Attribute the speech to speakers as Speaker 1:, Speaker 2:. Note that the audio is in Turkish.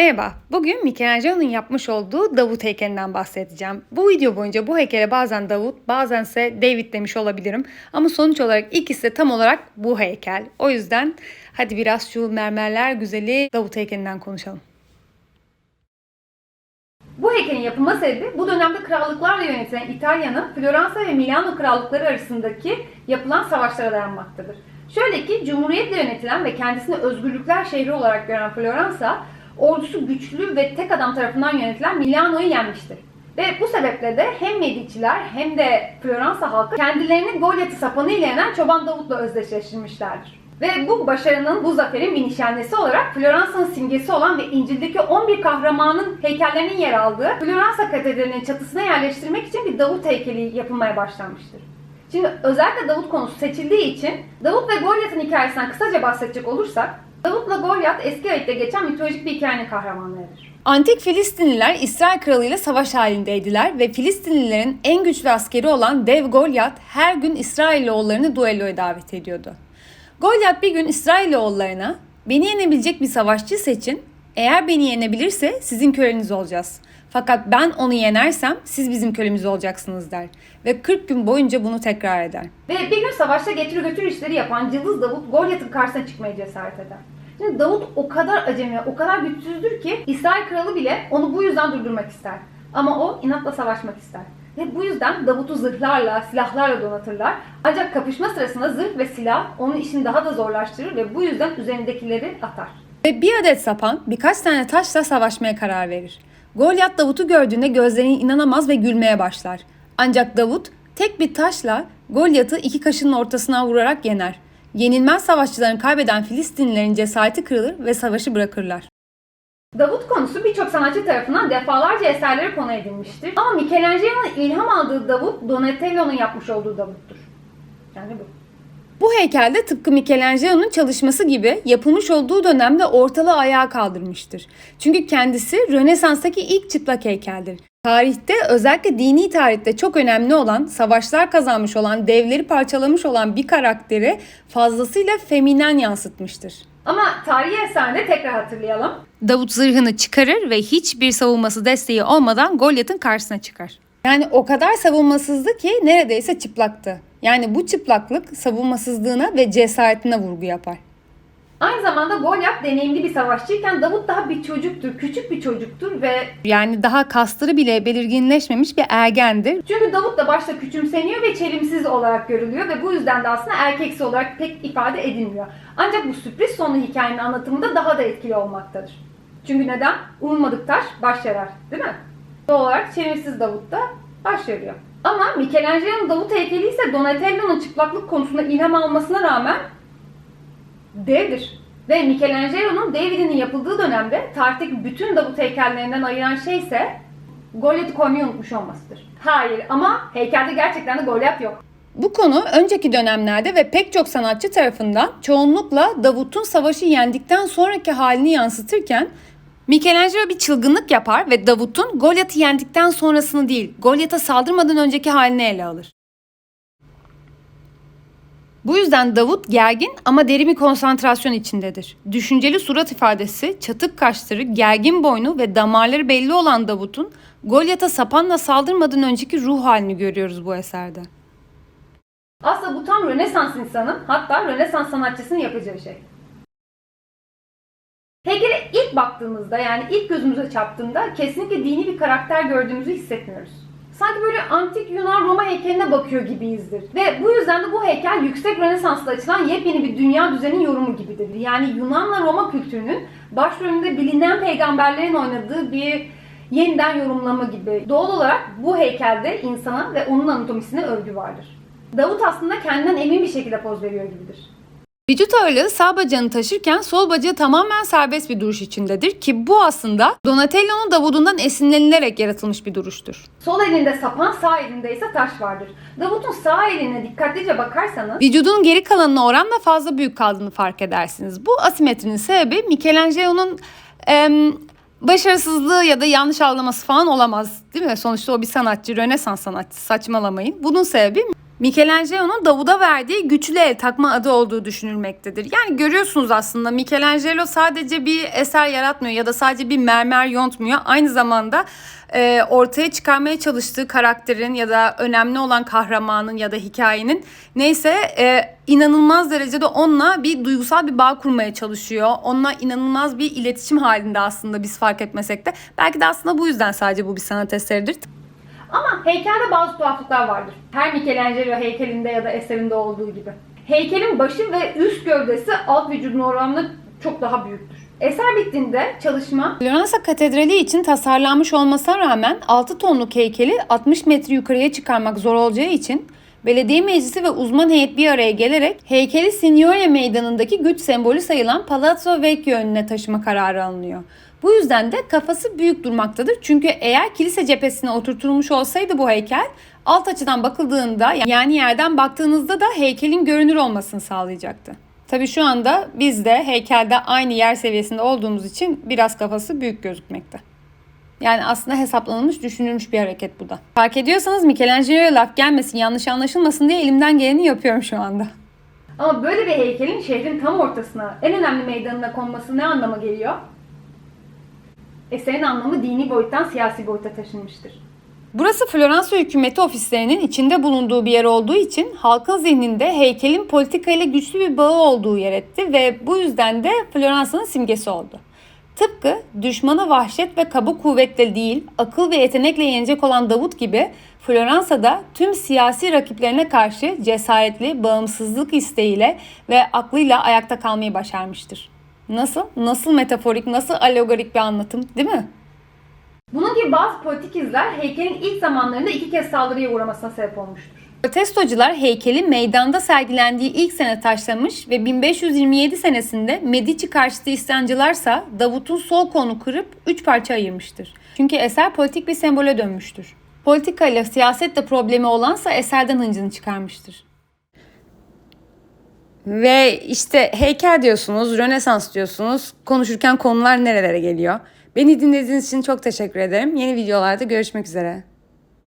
Speaker 1: Merhaba, bugün Michelangelo'nun yapmış olduğu Davut heykelinden bahsedeceğim. Bu video boyunca bu heykele bazen Davut, bazense David demiş olabilirim. Ama sonuç olarak ikisi de tam olarak bu heykel. O yüzden hadi biraz şu mermerler güzeli Davut heykelinden konuşalım. Bu heykelin yapılma sebebi bu dönemde krallıklarla yönetilen İtalya'nın Floransa ve Milano krallıkları arasındaki yapılan savaşlara dayanmaktadır. Şöyle ki Cumhuriyetle yönetilen ve kendisini özgürlükler şehri olarak gören Floransa, ordusu güçlü ve tek adam tarafından yönetilen Milano'yu yenmiştir. Ve bu sebeple de hem Mediciler hem de Floransa halkı kendilerini Golyat'ı sapanı ile yenen Çoban Davut'la özdeşleştirmişlerdir. Ve bu başarının, bu zaferin bir nişanesi olarak Floransa'nın simgesi olan ve İncil'deki 11 kahramanın heykellerinin yer aldığı Floransa Katedrali'nin çatısına yerleştirmek için bir Davut heykeli yapılmaya başlanmıştır. Şimdi özellikle Davut konusu seçildiği için Davut ve Golyat'ın hikayesinden kısaca bahsedecek olursak Davut'la Golyat eski ayette geçen mitolojik bir hikayenin kahramanlarıdır. Antik Filistinliler İsrail kralıyla savaş halindeydiler ve Filistinlilerin en güçlü askeri olan dev Golyat her gün İsrailoğullarını duelloya davet ediyordu. Golyat bir gün İsrailoğullarına beni yenebilecek bir savaşçı seçin. Eğer beni yenebilirse sizin köleniz olacağız. Fakat ben onu yenersem siz bizim kölemiz olacaksınız der. Ve 40 gün boyunca bunu tekrar eder. Ve bir gün savaşta getir götür işleri yapan Cılız Davut Golyat'ın karşısına çıkmaya cesaret eder. Şimdi Davut o kadar acemi, o kadar güçsüzdür ki İsrail kralı bile onu bu yüzden durdurmak ister. Ama o inatla savaşmak ister. Ve bu yüzden Davut'u zırhlarla, silahlarla donatırlar. Ancak kapışma sırasında zırh ve silah onun işini daha da zorlaştırır ve bu yüzden üzerindekileri atar. Ve bir adet sapan birkaç tane taşla savaşmaya karar verir. Golyat Davut'u gördüğünde gözlerine inanamaz ve gülmeye başlar. Ancak Davut tek bir taşla Golyat'ı iki kaşının ortasına vurarak yener. Yenilmez savaşçılarını kaybeden Filistinlilerin cesareti kırılır ve savaşı bırakırlar. Davut konusu birçok sanatçı tarafından defalarca eserlere konu edilmiştir. Ama Michelangelo'nun ilham aldığı Davut, Donatello'nun yapmış olduğu Davut'tur. Yani bu. Bu heykelde tıpkı Michelangelo'nun çalışması gibi yapılmış olduğu dönemde ortalığı ayağa kaldırmıştır. Çünkü kendisi Rönesans'taki ilk çıplak heykeldir. Tarihte özellikle dini tarihte çok önemli olan, savaşlar kazanmış olan, devleri parçalamış olan bir karakteri fazlasıyla feminen yansıtmıştır. Ama tarihi eserde tekrar hatırlayalım. Davut zırhını çıkarır ve hiçbir savunması desteği olmadan Golyat'ın karşısına çıkar. Yani o kadar savunmasızdı ki neredeyse çıplaktı. Yani bu çıplaklık savunmasızlığına ve cesaretine vurgu yapar. Aynı zamanda Golyat deneyimli bir savaşçıyken Davut daha bir çocuktur, küçük bir çocuktur ve yani daha kasları bile belirginleşmemiş bir ergendir. Çünkü Davut da başta küçümseniyor ve çelimsiz olarak görülüyor ve bu yüzden de aslında erkeksi olarak pek ifade edilmiyor. Ancak bu sürpriz sonlu hikayenin anlatımında daha da etkili olmaktadır. Çünkü neden? Ummadık taş baş yarar, değil mi? Doğal olarak çelimsiz Davut da baş yarıyor. Ama Michelangelo'nun Davut heykeli ise Donatello'nun çıplaklık konusunda ilham almasına rağmen devdir. Ve Michelangelo'nun David'in yapıldığı dönemde tarihteki bütün Davut heykellerinden ayıran şey ise Golyat'ı koymayı unutmuş olmasıdır. Hayır ama heykelde gerçekten de Golyat yok. Bu konu önceki dönemlerde ve pek çok sanatçı tarafından çoğunlukla Davut'un savaşı yendikten sonraki halini yansıtırken Michelangelo bir çılgınlık yapar ve Davut'un Golyat'ı yendikten sonrasını değil, Golyat'a saldırmadan önceki halini ele alır. Bu yüzden Davut gergin ama derin bir konsantrasyon içindedir. Düşünceli surat ifadesi, çatık kaşları, gergin boynu ve damarları belli olan Davut'un Golyat'a sapanla saldırmadan önceki ruh halini görüyoruz bu eserde. Aslında bu tam Rönesans insanın hatta Rönesans sanatçısının yapacağı şey. İlk baktığımızda yani ilk gözümüze çarptığında kesinlikle dini bir karakter gördüğümüzü hissetmiyoruz. Sanki böyle antik Yunan Roma heykeline bakıyor gibiyizdir. Ve bu yüzden de bu heykel yüksek Rönesans'ta açılan yepyeni bir dünya düzeni yorumu gibidir. Yani Yunanla Roma kültürünün başrolünde bilinen peygamberlerin oynadığı bir yeniden yorumlama gibi. Doğal olarak bu heykelde insana ve onun anatomisine övgü vardır. Davut aslında kendinden emin bir şekilde poz veriyor gibidir. Vücut ağırlığı sağ bacağını taşırken sol bacağı tamamen serbest bir duruş içindedir ki bu aslında Donatello'nun Davud'undan esinlenilerek yaratılmış bir duruştur. Sol elinde sapan, sağ elinde ise taş vardır. Davud'un sağ eline dikkatlice bakarsanız vücudunun geri kalanına oranla fazla büyük kaldığını fark edersiniz. Bu asimetrinin sebebi Michelangelo'nun em, başarısızlığı ya da yanlış algılaması falan olamaz değil mi? Sonuçta o bir sanatçı, Rönesans sanatçısı saçmalamayın. Bunun sebebi Michelangelo'nun Davud'a verdiği güçlü el takma adı olduğu düşünülmektedir. Yani görüyorsunuz aslında Michelangelo sadece bir eser yaratmıyor ya da sadece bir mermer yontmuyor. Aynı zamanda e, ortaya çıkarmaya çalıştığı karakterin ya da önemli olan kahramanın ya da hikayenin neyse e, inanılmaz derecede onunla bir duygusal bir bağ kurmaya çalışıyor. Onunla inanılmaz bir iletişim halinde aslında biz fark etmesek de. Belki de aslında bu yüzden sadece bu bir sanat eseridir. Ama heykelde bazı tuhaflıklar vardır. Her Michelangelo heykelinde ya da eserinde olduğu gibi. Heykelin başı ve üst gövdesi alt vücudun oranla çok daha büyüktür. Eser bittiğinde çalışma Floransa Katedrali için tasarlanmış olmasına rağmen 6 tonluk heykeli 60 metre yukarıya çıkarmak zor olacağı için belediye meclisi ve uzman heyet bir araya gelerek heykeli Signoria Meydanı'ndaki güç sembolü sayılan Palazzo Vecchio önüne taşıma kararı alınıyor. Bu yüzden de kafası büyük durmaktadır. Çünkü eğer kilise cephesine oturtulmuş olsaydı bu heykel alt açıdan bakıldığında yani yerden baktığınızda da heykelin görünür olmasını sağlayacaktı. Tabi şu anda biz de heykelde aynı yer seviyesinde olduğumuz için biraz kafası büyük gözükmekte. Yani aslında hesaplanılmış, düşünülmüş bir hareket bu da. Fark ediyorsanız Michelangelo'ya laf gelmesin, yanlış anlaşılmasın diye elimden geleni yapıyorum şu anda. Ama böyle bir heykelin şehrin tam ortasına, en önemli meydanına konması ne anlama geliyor? Eserin anlamı dini boyuttan siyasi boyuta taşınmıştır. Burası Floransa hükümeti ofislerinin içinde bulunduğu bir yer olduğu için halkın zihninde heykelin politika ile güçlü bir bağı olduğu yer etti ve bu yüzden de Floransa'nın simgesi oldu. Tıpkı düşmanı vahşet ve kaba kuvvetle değil, akıl ve yetenekle yenecek olan Davut gibi Floransa'da tüm siyasi rakiplerine karşı cesaretli, bağımsızlık isteğiyle ve aklıyla ayakta kalmayı başarmıştır. Nasıl? Nasıl metaforik, nasıl alegorik bir anlatım değil mi? Bunun gibi bazı politik izler heykelin ilk zamanlarında iki kez saldırıya uğramasına sebep olmuştur. Protestocular heykeli meydanda sergilendiği ilk sene taşlamış ve 1527 senesinde Medici karşıtı isyancılarsa Davut'un sol kolunu kırıp üç parça ayırmıştır. Çünkü eser politik bir sembole dönmüştür. Politika ile siyasetle problemi olansa eserden hıncını çıkarmıştır. Ve işte heykel diyorsunuz, Rönesans diyorsunuz. Konuşurken konular nerelere geliyor? Beni dinlediğiniz için çok teşekkür ederim. Yeni videolarda görüşmek üzere.